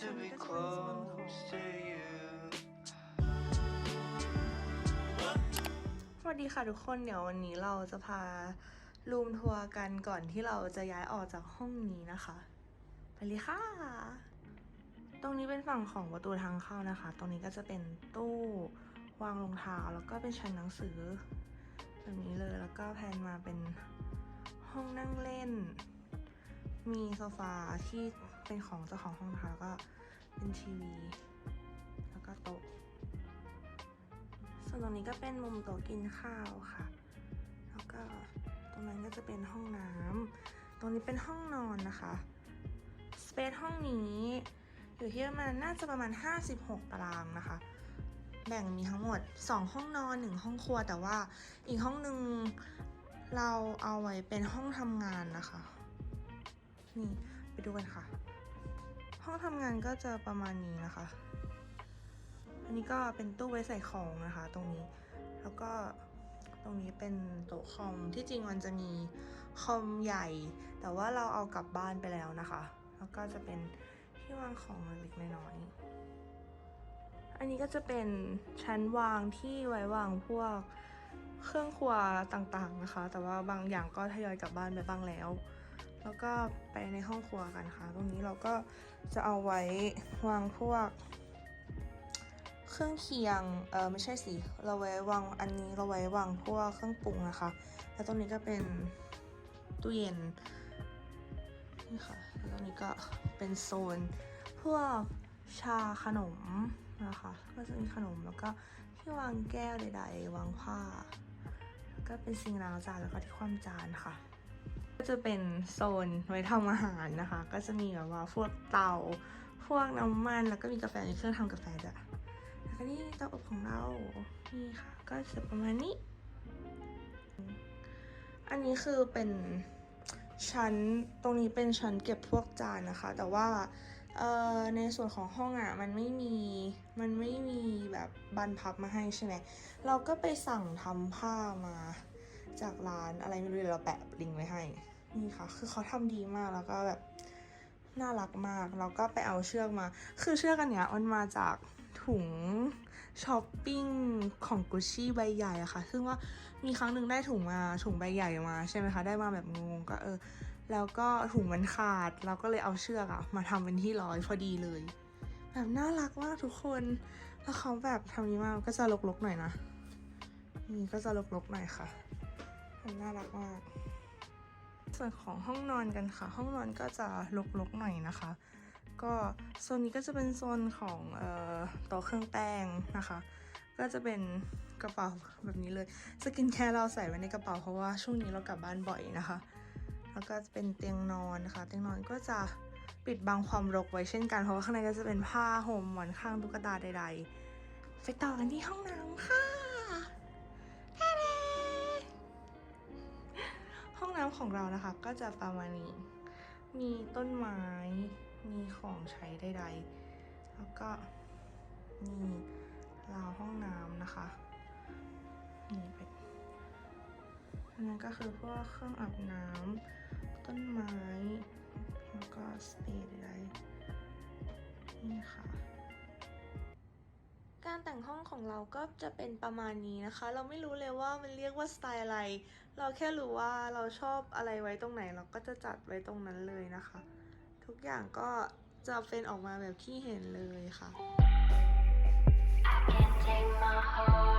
to be close to you. สวัสดีค่ะทุกคนเดี๋ยววันนี้เราจะพารูมทัวร์กันก่อนที่เราจะย้ายออกจากห้องนี้นะคะ ไปเลยค่ะ ตรงนี้เป็นฝั่งของประตูทางเข้านะคะ ตรงนี้ก็จะเป็นตู้วางรองเท้าแล้วก็เป็นชั้นหนังสือแบบนี้เลยแล้วก็แพนมาเป็นห้องนั่งเล่น มีโซฟาที่ เป็นของเจ้าของห้องนะคะแล้วก็เป็นทีวี แล้วก็โต๊ะ ส่วนตรงนี้ก็เป็นมุมโต๊ะกินข้าวค่ะ แล้วก็ตรงนั้นก็จะเป็นห้องน้ำตรงนี้เป็นห้องนอนนะคะสเปซห้องนี้อยู่ที่ประมาณน่าจะประมาณ 56 ตารางนะคะ แบ่งมีทั้งหมด 2 ห้องนอน 1 ห้องครัว แต่ว่าอีกห้องหนึ่งเราเอาไว้เป็นห้องทำงานนะคะ นี่ ไปดูกันค่ะ ห้องทำงานก็จะประมาณนี้นะคะ อันนี้ก็เป็นตู้ไว้ใส่ของนะคะ ตรงนี้ แล้วก็ตรงนี้เป็นโต๊ะคอม ที่จริงมันจะมีคอมใหญ่ แต่ว่าเราเอากลับบ้านไปแล้วนะคะ แล้วก็จะเป็นที่วางของเล็กๆน้อยๆ อันนี้ก็จะเป็นชั้นวางที่ไว้วางพวกเครื่องครัวต่างๆนะคะ แต่ว่าบางอย่างก็ทยอยกลับบ้านไปบ้างแล้ว แล้วก็ไปในห้องครัวกันค่ะ ตรงนี้เราก็จะเอาไว้วางพวก เครื่องเคียง เออไม่ใช่สิ เราไว้วางอันนี้เราไว้วางพวกเครื่องปรุงนะคะ แล้วตรงนี้ก็เป็นตู้เย็น นี่ค่ะ แล้วตรงนี้ก็เป็นโซนพวกชาขนมนะคะ ก็จะมีขนมแล้วก็ที่วางแก้วใดๆ วางผ้าแล้วก็เป็นซิงล้างจานแล้วก็ที่คว่ำจานค่ะ ก็จะเป็นโซนไว้ทำอาหารนะคะ ก็จะมีแบบว่าพวกเตา พวกน้ำมัน แล้วก็มีกาแฟมีเครื่องทำกาแฟด้วยแล้วก็นี่เตาอบของเรา นี่ค่ะ ก็จะประมาณนี้ อันนี้คือเป็นชั้น ตรงนี้เป็นชั้นเก็บพวกจานนะคะ แต่ว่าเอ่อในส่วนของห้องอะมันไม่มีมันไม่มีแบบบันพับมาให้ใช่ไหมเราก็ไปสั่งทำผ้ามา จากร้านอะไรไม่รู้เดี๋ยวเราแปะลิงก์ไว้ให้ นี่ค่ะ คือเขาทำดีมากแล้วก็แบบน่ารักมากเราก็ไปเอาเชือกมา คือเชือกอันเนี้ยมันมาจากถุงช้อปปิ้งของกุชชี่ใบใหญ่อะค่ะ ซึ่งว่ามีครั้งหนึ่งได้ถุงมาถุงใบใหญ่มาใช่ไหมคะได้มาแบบงงก็เออ แล้วก็ถุงมันขาดเราก็เลยเอาเชือกอะมาทำเป็นที่ร้อยพอดีเลย แบบน่ารักมากทุกคนแล้วเขาแบบทำนี้มากก็จะลกๆหน่อยนะนี่ก็จะลกๆหน่อยค่ะ มันน่ารักมาก ส่วนของห้องนอนกันค่ะ ห้องนอนก็จะลกๆหน่อยนะคะ ก็โซนนี้ก็จะเป็นโซนของเอ่อโต๊ะเครื่องแป้งนะคะ ก็จะเป็นกระเป๋าแบบนี้เลย สกินแคร์เราใส่ไว้ในกระเป๋าเพราะว่าช่วงนี้เรากลับบ้านบ่อยนะคะ แล้วก็จะเป็นเตียงนอนนะคะ เตียงนอนก็จะปิดบังความรกไว้เช่นกันเพราะว่าข้างในก็จะเป็นผ้าห่มหมอนข้างตุ๊กตาใด ๆไปต่อกันที่ห้องน้ำค่ะ น้ำของเรานะคะก็จะประมาณนี้ มีต้นไม้ มีของใช้ใดๆ แล้วก็มีราวห้องน้ำนะคะ นี่ไปนอันนั้นก็คือพวกเครื่องอาบน้ำต้นไม้ แล้วก็สเป แต่งห้องของเราก็จะเป็นประมาณนี้นะคะ เราไม่รู้เลยว่ามันเรียกว่าสไตล์อะไร เราแค่รู้ว่าเราชอบอะไรไว้ตรงไหน เราก็จะจัดไว้ตรงนั้นเลยนะคะ ทุกอย่างก็จะเป็นออกมาแบบที่เห็นเลยค่ะ I can't take my